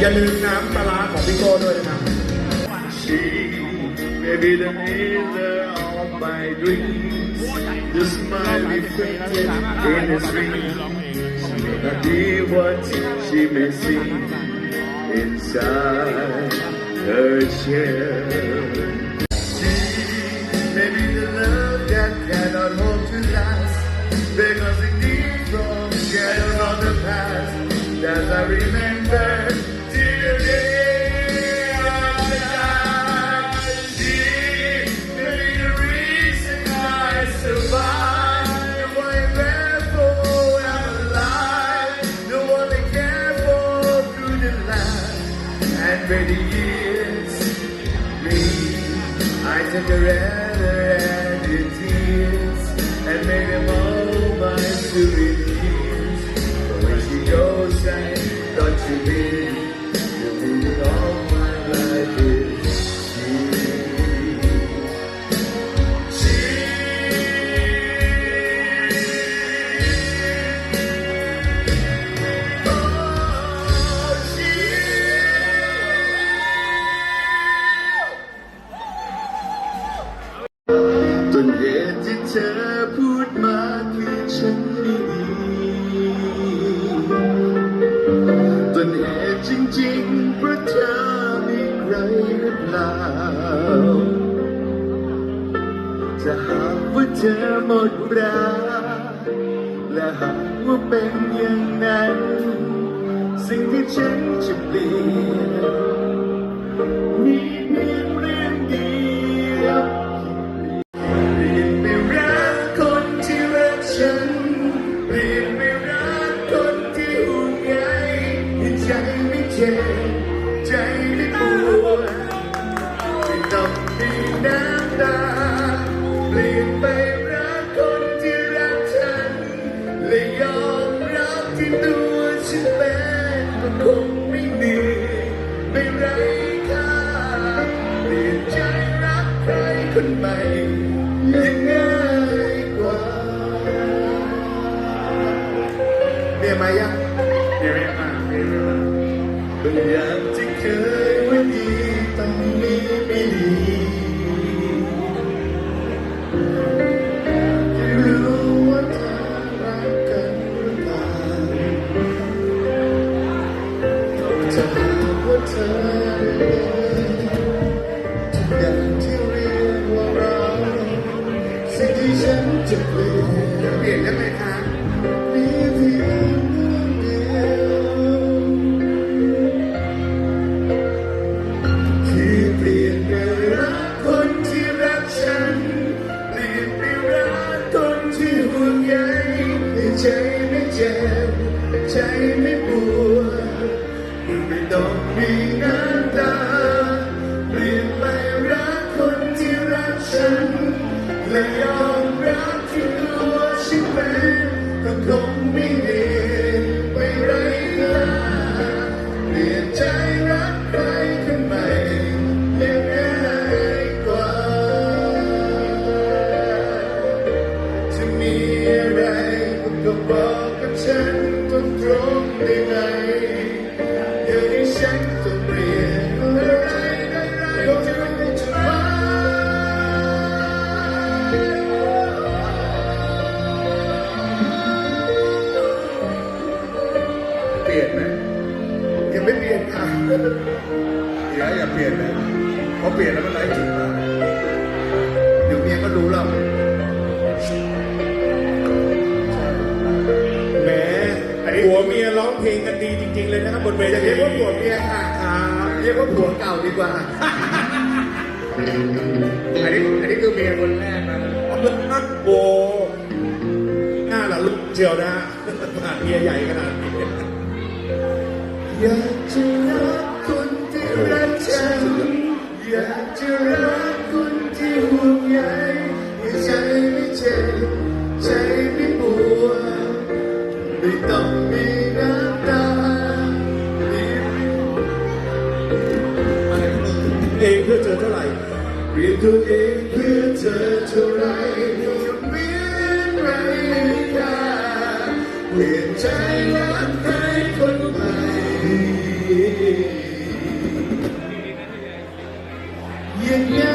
อย่าลืมน้ำปลาร้าของพี่โก้ด้วยนะครับ She may be the mother of my dreams. The smiley face in his dreams. She may not be what she may seem inside her shell. Cinderella and your tears and made him เล่าจะหากว่าเธอหมดรักและหากว่าเป็นอย่างนั้น สิ่งที่ฉันจะเปลี่ยนมีเพียงเรื่อง ตาเปลี่ยนไปรักคนที่รักฉัน และยอมรับที่ตัวฉันเป็นก็คงไม่เหนื่อยไม่ไร้ค่าเปลี่ยนใจรักใครคนใหม่ยังง่ายกว่าเมียมายังเมียไม่มาเมียม่มาบางอย่างที่เคยว่าดีตอนนี้ ยนไปรักคนที่ห่วงใยให้ใจไม่เจ็บใจไม่ มีน้ำตาเปลี่ยนไปรักคนที่รักฉัน และยอมรับที่ตัวฉันเป็นก็คงไม่เไม่เปลี่ยนค่ะอย่าอย่าเปลี่ยนนะเพราะเปลี่ยนแล้วมันไร้จุดหมายเดี๋ยวเมียก็รู้แล้วแหมผัวเมียร้องเพลงกันดีจริง ๆ เลยนะครับบนเวทีเรียกว่าผัวเมียค่ะเรียกว่าผัวเก่าดีกว่า อันนี้อันนี้คือเมียคนแรกนะนักโบหน้าละลุกเจียวนะผ่านเมียใหญ่ขนาดนี้อ เปลี่ยนตัวเองเพื่อเธอเท่าไรก็เปลี่ยนไรค่าเปลี่ยนใจรักใครคนใหม่ยังง่